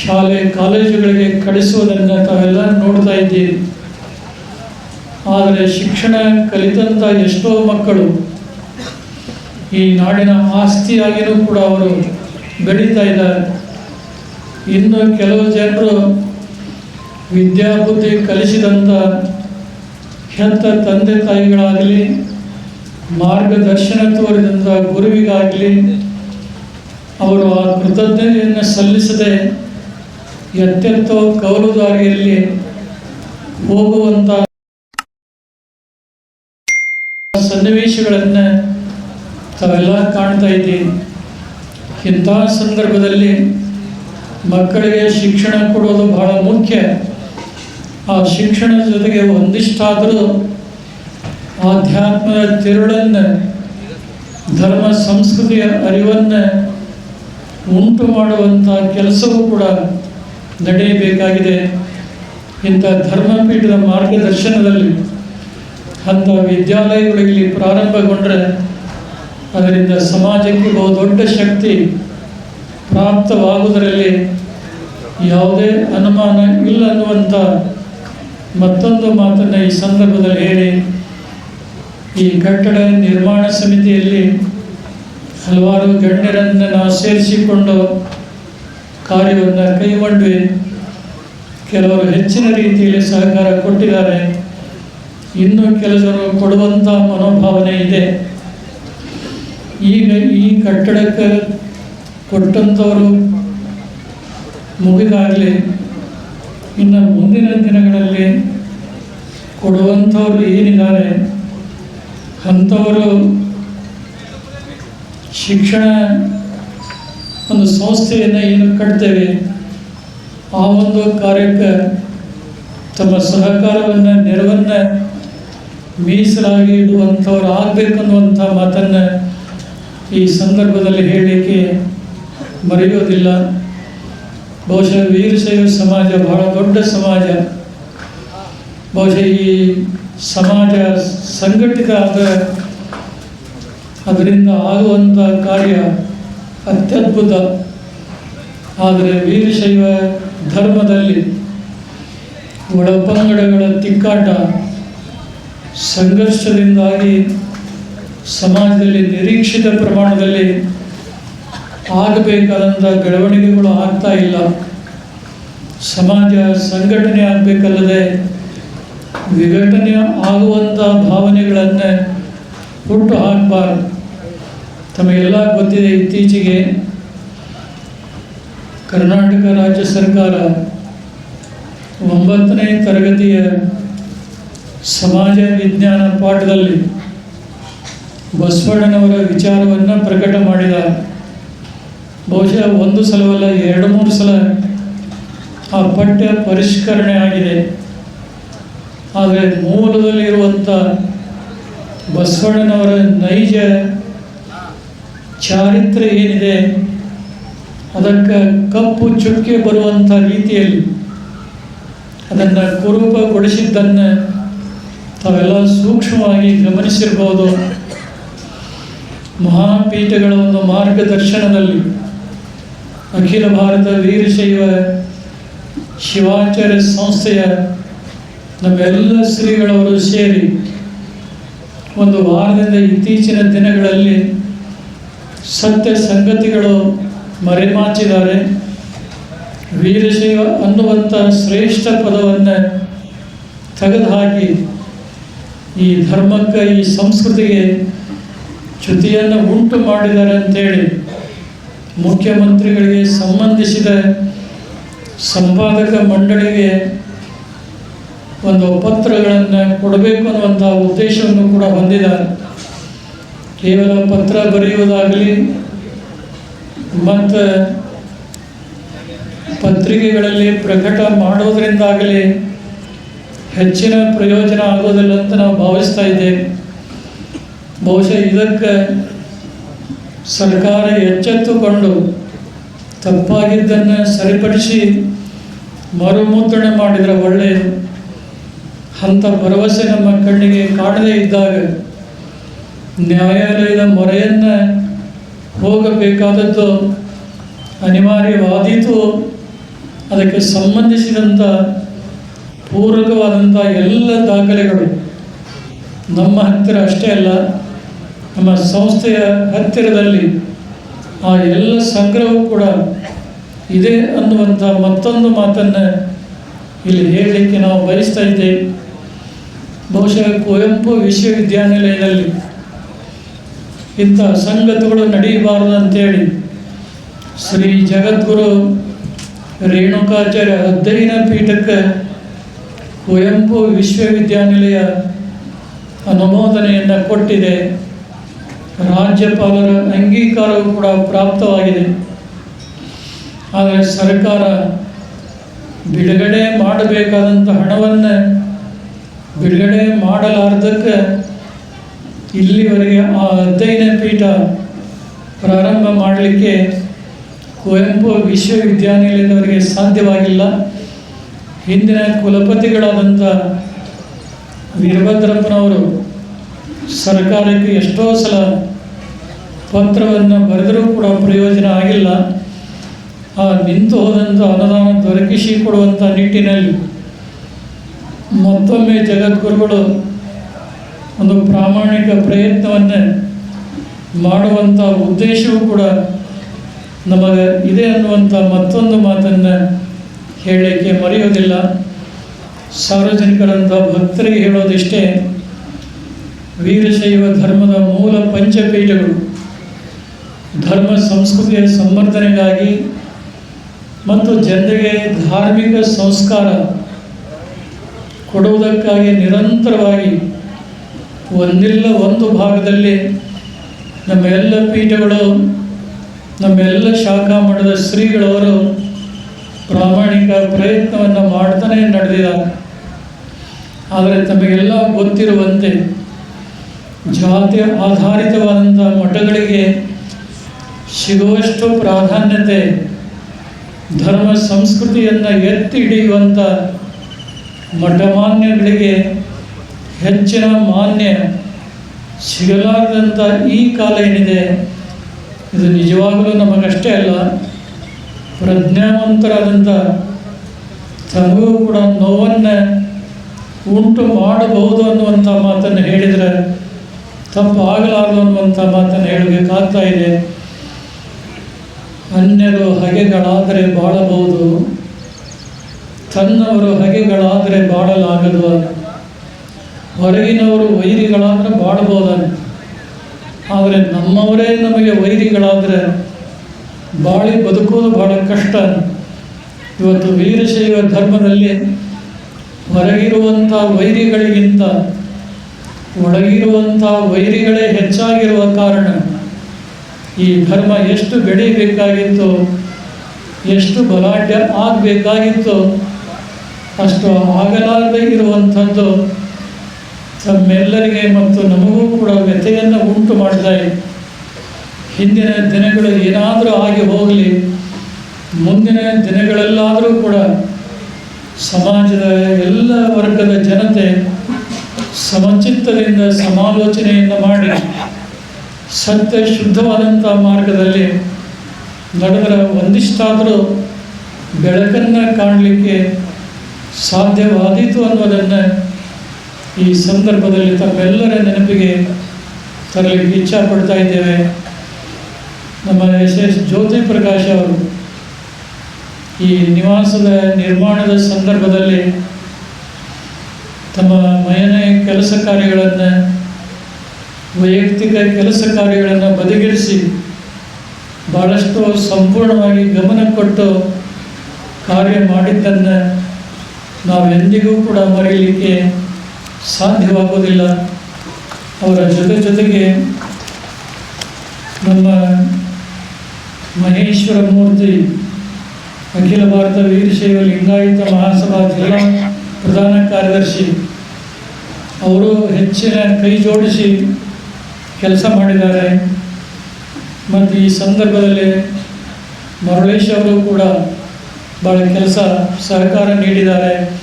ಶಾಲೆ, ಕಾಲೇಜುಗಳಿಗೆ ಕಳಿಸುವುದನ್ನು ತಾವೆಲ್ಲ ನೋಡ್ತಾ ಇದ್ದೀರಿ. ಆದರೆ ಶಿಕ್ಷಣ ಕಲಿತಂಥ ಎಷ್ಟೋ ಮಕ್ಕಳು ಈ ನಾಡಿನ ಆಸ್ತಿಯಾಗಿಯೂ ಕೂಡ ಅವರು ಬೆಳೀತಾ ಇದ್ದಾರೆ. ಇನ್ನು ಕೆಲವು ಜನರು ವಿದ್ಯಾಬುದ್ಧಿ ಕಲಿಸಿದಂಥ ಹೆತ್ತ ತಂದೆ ತಾಯಿಗಳಾಗಲಿ, ಮಾರ್ಗದರ್ಶನ ತೋರಿದಂಥ ಗುರುವಿಗಾಗಲಿ, ಅವರು ಆ ಕೃತಜ್ಞತೆಯನ್ನು ಸಲ್ಲಿಸದೆ ಎತ್ತೆತ್ತೋ ಕೌಲು ದಾರಿಯಲ್ಲಿ ಹೋಗುವಂಥ ಸನ್ನಿವೇಶಗಳನ್ನು ತಾವೆಲ್ಲ ಕಾಣ್ತಾ ಇದ್ದೀವಿ ಇಂಥ ಸಂದರ್ಭದಲ್ಲಿ ಮಕ್ಕಳಿಗೆ ಶಿಕ್ಷಣ ಕೊಡೋದು ಬಹಳ ಮುಖ್ಯ. ಆ ಶಿಕ್ಷಣದ ಜೊತೆಗೆ ಒಂದಿಷ್ಟಾದರೂ ಆಧ್ಯಾತ್ಮದ ತಿರುಳನ್ನು, ಧರ್ಮ, ಸಂಸ್ಕೃತಿಯ ಅರಿವನ್ನು ಉಂಟು ಮಾಡುವಂಥ ಕೆಲಸವೂ ಕೂಡ ನಡೆಯಬೇಕಾಗಿದೆ ಇಂಥ ಧರ್ಮಪೀಠದ ಮಾರ್ಗದರ್ಶನದಲ್ಲಿ ಅಂಥ ವಿದ್ಯಾಲಯಗಳು ಇಲ್ಲಿ ಪ್ರಾರಂಭಗೊಂಡ್ರೆ ಅದರಿಂದ ಸಮಾಜಕ್ಕೆ ಬಹು ದೊಡ್ಡ ಶಕ್ತಿ ಪ್ರಾಪ್ತವಾಗುವುದರಲ್ಲಿ ಯಾವುದೇ ಅನುಮಾನ ಇಲ್ಲ ಅನ್ನುವಂಥ ಮತ್ತೊಂದು ಮಾತನ್ನು ಈ ಸಂದರ್ಭದಲ್ಲಿ ಹೇಳಿ. ಈ ಕಟ್ಟಡ ನಿರ್ಮಾಣ ಸಮಿತಿಯಲ್ಲಿ ಹಲವಾರು ಗಣ್ಯರನ್ನು ನಾವು ಸೇರಿಸಿಕೊಂಡು ಕಾರ್ಯವನ್ನು ಕೈಗೊಂಡ್ವಿ ಕೆಲವರು ಹೆಚ್ಚಿನ ರೀತಿಯಲ್ಲಿ ಸಹಕಾರ ಕೊಟ್ಟಿದ್ದಾರೆ. ಇನ್ನೂ ಕೆಲವರು ಕೊಡುವಂಥ ಮನೋಭಾವನೆ ಇದೆ. ಈಗ ಈ ಕಟ್ಟಡಕ್ಕೆ ಕೊಟ್ಟಂಥವರು ಮುಗಿದಾಗಲಿ, ಇನ್ನು ಮುಂದಿನ ದಿನಗಳಲ್ಲಿ ಕೊಡುವಂಥವ್ರು ಏನಿದ್ದಾರೆ, ಅಂಥವರು ಶಿಕ್ಷಣ ಒಂದು ಸಂಸ್ಥೆಯನ್ನು ಏನು ಕಟ್ತೇವೆ? ಆ ಒಂದು ಕಾರ್ಯಕ್ಕೆ ತಮ್ಮ ಸಹಕಾರವನ್ನು, ನೆರವನ್ನು ಮೀಸಲಾಗಿ ಇಡುವಂಥವ್ರು ಆಗಬೇಕನ್ನುವಂಥ ಮಾತನ್ನು ಈ ಸಂದರ್ಭದಲ್ಲಿ ಹೇಳಲಿಕ್ಕೆ ಮರೆಯೋದಿಲ್ಲ. ಬಹುಶಃ ವೀರಶೈವ ಸಮಾಜ ಬಹಳ ದೊಡ್ಡ ಸಮಾಜ. ಬಹುಶಃ ಈ ಸಮಾಜ ಸಂಘಟಿತ ಆದ ಅದರಿಂದ ಆಗುವಂಥ ಕಾರ್ಯ ಅತ್ಯದ್ಭುತ. ಆದರೆ ವೀರಶೈವ ಧರ್ಮದಲ್ಲಿ ಒಳಪಂಗಡಗಳ ತಿಕ್ಕಾಟ ಸಂಘರ್ಷದಿಂದಾಗಿ ಸಮಾಜದಲ್ಲಿ ನಿರೀಕ್ಷಿತ ಪ್ರಮಾಣದಲ್ಲಿ ಆಗಬೇಕಾದಂಥ ಬೆಳವಣಿಗೆಗಳು ಆಗ್ತಾ ಇಲ್ಲ. ಸಮಾಜ ಸಂಘಟನೆ ಆಗಬೇಕಲ್ಲದೆ ವಿಘಟನೆ ಆಗುವಂಥ ಭಾವನೆಗಳನ್ನು ಹುಟ್ಟು ಹಾಕಬಾರ್ದು. ತಮಗೆಲ್ಲ ಗೊತ್ತಿದೆ ಇತ್ತೀಚೆಗೆ ಕರ್ನಾಟಕ ರಾಜ್ಯ ಸರ್ಕಾರ ಒಂಬತ್ತನೇ ತರಗತಿಯ ಸಮಾಜ ವಿಜ್ಞಾನ ಪಾಠದಲ್ಲಿ ಬಸವಣ್ಣನವರ ವಿಚಾರವನ್ನು ಪ್ರಕಟ ಮಾಡಿದ. ಬಹುಶಃ ಒಂದು ಸಲವಲ್ಲ, ಎರಡು ಮೂರು ಸಲ ಆ ಪಠ್ಯ ಪರಿಷ್ಕರಣೆ ಆಗಿದೆ. ಆದರೆ ಮೂಲದಲ್ಲಿರುವಂಥ ಬಸವಣ್ಣನವರ ನೈಜ ಚಾರಿತ್ರ್ಯ ಏನಿದೆ, ಅದಕ್ಕೆ ಕಪ್ಪು ಚುಕ್ಕೆ ಬರುವಂಥ ರೀತಿಯಲ್ಲಿ ಅದನ್ನು ಕುರೂಪಗೊಳಿಸಿದ್ದನ್ನು ತಾವೆಲ್ಲ ಸೂಕ್ಷ್ಮವಾಗಿ ಗಮನಿಸಿರ್ಬೋದು. ಮಹಾಪೀಠಗಳ ಒಂದು ಮಾರ್ಗದರ್ಶನದಲ್ಲಿ ಅಖಿಲ ಭಾರತ ವೀರಶೈವ ಶಿವಾಚಾರ್ಯ ಸಂಸ್ಥೆಯ ನಮ್ಮೆಲ್ಲ ಶ್ರೀಗಳವರು ಸೇರಿ ಒಂದು ವಾರದಿಂದ ಇತ್ತೀಚಿನ ದಿನಗಳಲ್ಲಿ ಸತ್ಯ ಸಂಗತಿಗಳು ಮರೆಮಾಚಿದ್ದಾರೆ. ವೀರಶೈವ ಅನ್ನುವಂಥ ಶ್ರೇಷ್ಠ ಪದವನ್ನು ತೆಗೆದುಹಾಕಿ ಈ ಧರ್ಮಕ್ಕೆ, ಈ ಸಂಸ್ಕೃತಿಗೆ ಚ್ಯುತಿಯನ್ನು ಉಂಟು ಮಾಡಿದ್ದಾರೆ ಅಂತೇಳಿ ಮುಖ್ಯಮಂತ್ರಿಗಳಿಗೆ ಸಂಬಂಧಿಸಿದ ಸಂಪಾದಕ ಮಂಡಳಿಗೆ ಒಂದು ಪತ್ರಗಳನ್ನು ಕೊಡಬೇಕು ಅನ್ನುವಂಥ ಉದ್ದೇಶವನ್ನು ಕೂಡ ಹೊಂದಿದ್ದಾರೆ. ಕೇವಲ ಪತ್ರ ಬರೆಯುವುದಾಗಲಿ, ಮತ್ತು ಪತ್ರಿಕೆಗಳಲ್ಲಿ ಪ್ರಕಟ ಮಾಡೋದರಿಂದಾಗಲಿ ಹೆಚ್ಚಿನ ಪ್ರಯೋಜನ ಆಗೋದಿಲ್ಲ ಅಂತ ನಾವು ಭಾವಿಸ್ತಾ ಇದ್ದೇವೆ. ಬಹುಶಃ ಇದಕ್ಕೆ ಸರ್ಕಾರ ಎಚ್ಚೆತ್ತುಕೊಂಡು ತಪ್ಪಾಗಿದ್ದನ್ನು ಸರಿಪಡಿಸಿ ಮರುಮುದ್ರಣೆ ಮಾಡಿದರೆ ಒಳ್ಳೆಯದು. ಅಂಥ ಭರವಸೆ ನಮ್ಮ ಕಣ್ಣಿಗೆ ಕಾಣದೇ ಇದ್ದಾಗ ನ್ಯಾಯಾಲಯದ ಮೊರೆಯನ್ನು ಹೋಗಬೇಕಾದದ್ದು ಅನಿವಾರ್ಯವಾದೀತು. ಅದಕ್ಕೆ ಸಂಬಂಧಿಸಿದಂಥ ಪೂರಕವಾದಂಥ ಎಲ್ಲ ದಾಖಲೆಗಳು ನಮ್ಮ ಹತ್ತಿರ ಅಷ್ಟೇ ಅಲ್ಲ, ನಮ್ಮ ಸಂಸ್ಥೆಯ ಹತ್ತಿರದಲ್ಲಿ ಆ ಎಲ್ಲ ಸಂಗ್ರಹವು ಕೂಡ ಇದೆ ಅನ್ನುವಂಥ ಮತ್ತೊಂದು ಮಾತನ್ನು ಇಲ್ಲಿ ಹೇಳಲಿಕ್ಕೆ ನಾವು ಬಯಸ್ತಾ ಇದ್ದೇವೆ. ಬಹುಶಃ ಕುವೆಂಪು ವಿಶ್ವವಿದ್ಯಾನಿಲಯದಲ್ಲಿ ಇಂಥ ಸಂಗತಿಗಳು ನಡೆಯಬಾರದು ಅಂತೇಳಿ ಶ್ರೀ ಜಗದ್ಗುರು ರೇಣುಕಾಚಾರ್ಯ ಅಧ್ಯಯನ ಪೀಠಕ್ಕೆ ಕುವೆಂಪು ವಿಶ್ವವಿದ್ಯಾನಿಲಯ ಅನುಮೋದನೆಯನ್ನು ಕೊಟ್ಟಿದೆ. ರಾಜ್ಯಪಾಲರ ಅಂಗೀಕಾರವು ಕೂಡ ಪ್ರಾಪ್ತವಾಗಿದೆ. ಆದರೆ ಸರ್ಕಾರ ಬಿಡುಗಡೆ ಮಾಡಬೇಕಾದಂಥ ಹಣವನ್ನು ಬಿಡುಗಡೆ ಮಾಡಲಾರ್ದಕ್ಕೆ ಇಲ್ಲಿವರೆಗೆ ಆ ಅಧ್ಯಯನ ಪೀಠ ಪ್ರಾರಂಭ ಮಾಡಲಿಕ್ಕೆ ಕುವೆಂಪು ವಿಶ್ವವಿದ್ಯಾನಿಲಯದವರಿಗೆ ಸಾಧ್ಯವಾಗಿಲ್ಲ. ಹಿಂದಿನ ಕುಲಪತಿಗಳಾದಂಥ ವೀರಭದ್ರಪ್ಪನವರು ಸರ್ಕಾರಕ್ಕೆ ಎಷ್ಟೋ ಸಲ ಪತ್ರವನ್ನು ಬರೆದರೂ ಕೂಡ ಪ್ರಯೋಜನ ಆಗಿಲ್ಲ. ಆ ನಿಂತು ಹೋದಂಥ ಅನುದಾನ ದೊರಕಿಸಿ ಕೊಡುವಂಥ ನಿಟ್ಟಿನಲ್ಲಿ ಮತ್ತೊಮ್ಮೆ ಜಗದ್ಗುರುಗಳು ಒಂದು ಪ್ರಾಮಾಣಿಕ ಪ್ರಯತ್ನವನ್ನು ಮಾಡುವಂಥ ಉದ್ದೇಶವೂ ಕೂಡ ನಮಗೆ ಇದೆ ಅನ್ನುವಂಥ ಮತ್ತೊಂದು ಮಾತನ್ನು ಹೇಳಲಿಕ್ಕೆ ಮರೆಯೋದಿಲ್ಲ ಸಾರ್ವಜನಿಕರಂಥ ಭಕ್ತರಿಗೆ ಹೇಳೋದಿಷ್ಟೇ ವೀರಶೈವ ಧರ್ಮದ ಮೂಲ ಪಂಚಪೀಠಗಳು ಧರ್ಮ ಸಂಸ್ಕೃತಿಯ ಸಂವರ್ಧನೆಗಾಗಿ ಮತ್ತು ಜನರಿಗೆ ಧಾರ್ಮಿಕ ಸಂಸ್ಕಾರ ಕೊಡುವುದಕ್ಕಾಗಿ ನಿರಂತರವಾಗಿ ಒಂದಿಲ್ಲ ಒಂದು ಭಾಗದಲ್ಲಿ ನಮ್ಮ ಎಲ್ಲ ಪೀಠಗಳು ನಮ್ಮೆಲ್ಲ ಶಾಖಾ ಮಠದ ಶ್ರೀಗಳವರು ಪ್ರಾಮಾಣಿಕ ಪ್ರಯತ್ನವನ್ನು ಮಾಡ್ತಾನೆ ನಡೆದಿದ್ದಾರೆ. ಆದರೆ ತಮಗೆಲ್ಲ ಗೊತ್ತಿರುವಂತೆ ಜಾತಿ ಆಧಾರಿತವಾದಂಥ ಮಠಗಳಿಗೆ ಸಿಗುವಷ್ಟು ಪ್ರಾಧಾನ್ಯತೆ, ಧರ್ಮ ಸಂಸ್ಕೃತಿಯನ್ನು ಎತ್ತಿ ಹಿಡಿಯುವಂಥ ಮಠಮಾನ್ಯಗಳಿಗೆ ಹೆಚ್ಚಿನ ಮಾನ್ಯ ಸಿಗಲಾರದಂಥ ಈ ಕಾಲ ಏನಿದೆ, ಇದು ನಿಜವಾಗಲೂ ನಮಗಷ್ಟೇ ಅಲ್ಲ ಪ್ರಜ್ಞಾವಂತರಾದಂಥ ತಮಗೂ ಕೂಡ ನೋವನ್ನು ಉಂಟು ಮಾಡಬಹುದು ಅನ್ನುವಂಥ ಮಾತನ್ನು ಹೇಳಿದರೆ ತಪ್ಪು ಆಗಲಾರದು ಅನ್ನುವಂಥ ಮಾತನ್ನು ಹೇಳಬೇಕಾಗ್ತಾ ಇದೆ. ಅನ್ಯರು ಹಗೆಗಳಾದರೆ ಬಾಳಬಹುದು, ತನ್ನವರು ಹಗೆಗಳಾದರೆ ಬಾಳಲಾಗದು ಹೊರಗಿನವರು ವೈರಿಗಳಾದರೆ ಬಾಳಬಹುದನ್ನು ಆದರೆ ನಮ್ಮವರೇ ನಮಗೆ ವೈರಿಗಳಾದರೆ ಬಾಳಿ ಬದುಕೋದು ಬಹಳ ಕಷ್ಟ. ಇವತ್ತು ವೀರಶೈವ ಧರ್ಮದಲ್ಲಿ ಹೊರಗಿರುವಂಥ ವೈರಿಗಳಿಗಿಂತ ಒಳಗಿರುವಂಥ ವೈರಿಗಳೇ ಹೆಚ್ಚಾಗಿರುವ ಕಾರಣ ಈ ಧರ್ಮ ಎಷ್ಟು ಬೆಳೀಬೇಕಾಗಿತ್ತು ಎಷ್ಟು ಬಲಾಢ್ಯ ಆಗಬೇಕಾಗಿತ್ತು ಅಷ್ಟು ಆಗಲಾರದೇ ಇರುವಂಥದ್ದು ತಮ್ಮೆಲ್ಲರಿಗೆ ಮತ್ತು ನಮಗೂ ಕೂಡ ವ್ಯಥೆಯನ್ನು ಉಂಟು ಇದೆ ಹಿಂದಿನ ದಿನಗಳು ಏನಾದರೂ ಆಗಿ ಹೋಗಲಿ, ಮುಂದಿನ ದಿನಗಳಲ್ಲಾದರೂ ಕೂಡ ಸಮಾಜದ ಎಲ್ಲ ವರ್ಗದ ಜನತೆ ಸಮಚಿತ್ತದಿಂದ ಸಮಾಲೋಚನೆಯಿಂದ ಮಾಡಿ, ಸತ್ಯ ಶುದ್ಧವಾದಂಥ ಮಾರ್ಗದಲ್ಲಿ ನಡೆದರೆ ಒಂದಿಷ್ಟಾದರೂ ಬೆಳಕನ್ನು ಕಾಣಲಿಕ್ಕೆ ಸಾಧ್ಯವಾದೀತು ಅನ್ನೋದನ್ನು ಈ ಸಂದರ್ಭದಲ್ಲಿ ತಮ್ಮೆಲ್ಲರ ನೆನಪಿಗೆ ತರಲಿಕ್ಕೆ ಇಚ್ಛಾಪಡ್ತಾ ಇದ್ದೇವೆ. ನಮ್ಮ ಎಸ್ ಎಸ್ ಜ್ಯೋತಿ ಪ್ರಕಾಶ್ ಅವರು ಈ ನಿವಾಸದ ನಿರ್ಮಾಣದ ಸಂದರ್ಭದಲ್ಲಿ ತಮ್ಮ ಮನೆ ಕೆಲಸ ಕಾರ್ಯಗಳನ್ನು, ವೈಯಕ್ತಿಕ ಕೆಲಸ ಕಾರ್ಯಗಳನ್ನು ಬದಿಗಿರಿಸಿ ಭಾಳಷ್ಟು ಸಂಪೂರ್ಣವಾಗಿ ಗಮನ ಕೊಟ್ಟು ಕಾರ್ಯ ಮಾಡಿದ್ದನ್ನು ನಾವು ಎಂದಿಗೂ ಕೂಡ ಮರೆಯಲಿಕ್ಕೆ ಸಾಧ್ಯವಾಗೋದಿಲ್ಲ. ಅವರ ಜೊತೆ ಜೊತೆಗೆ ನಮ್ಮ ಮಹೇಶ್ವರ ಮೂರ್ತಿ, ಅಖಿಲ ಭಾರತ ವೀರಶೈವ ಲಿಂಗಾಯತ ಮಹಾಸಭಾ ಜಿಲ್ಲಾ ಪ್ರಧಾನ ಕಾರ್ಯದರ್ಶಿ, ಅವರು ಹೆಚ್ಚಿನ ಕೈ ಜೋಡಿಸಿ ಕೆಲಸ ಮಾಡಿದ್ದಾರೆ. ಮತ್ತು ಈ ಸಂದರ್ಭದಲ್ಲಿ ಮರುಳೇಶ್ ಅವರು ಕೂಡ ಭಾಳ ಕೆಲಸ ಸಹಕಾರ ನೀಡಿದ್ದಾರೆ.